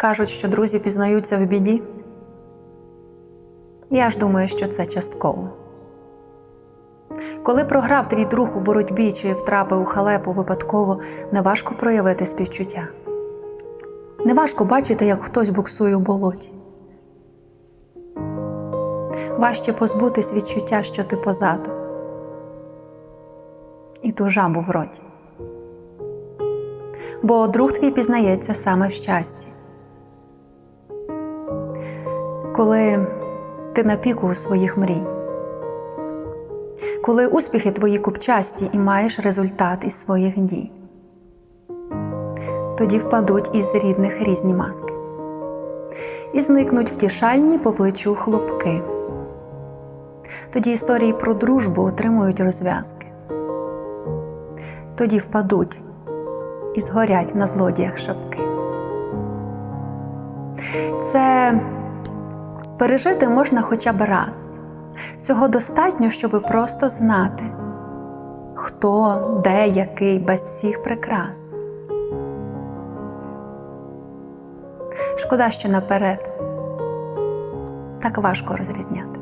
Кажуть, що друзі пізнаються в біді. Я ж думаю, що це частково. Коли програв твій друг у боротьбі чи втрапив у халепу випадково, неважко проявити співчуття. Неважко бачити, як хтось буксує у болоті. Важче позбутись відчуття, що ти позаду. І ту жабу в роті. Бо друг твій пізнається саме в щасті. Коли ти на піку своїх мрій, коли успіхи твої купчасті і маєш результат із своїх дій, тоді впадуть із рідних різні маски і зникнуть втішальні по плечу хлопки. Тоді історії про дружбу отримують розв'язки. Тоді впадуть і згорять на злодіях шапки. Це пережити можна хоча б раз. Цього достатньо, щоб просто знати, хто, де, який, без всіх прикрас. Шкода, що наперед так важко розрізняти.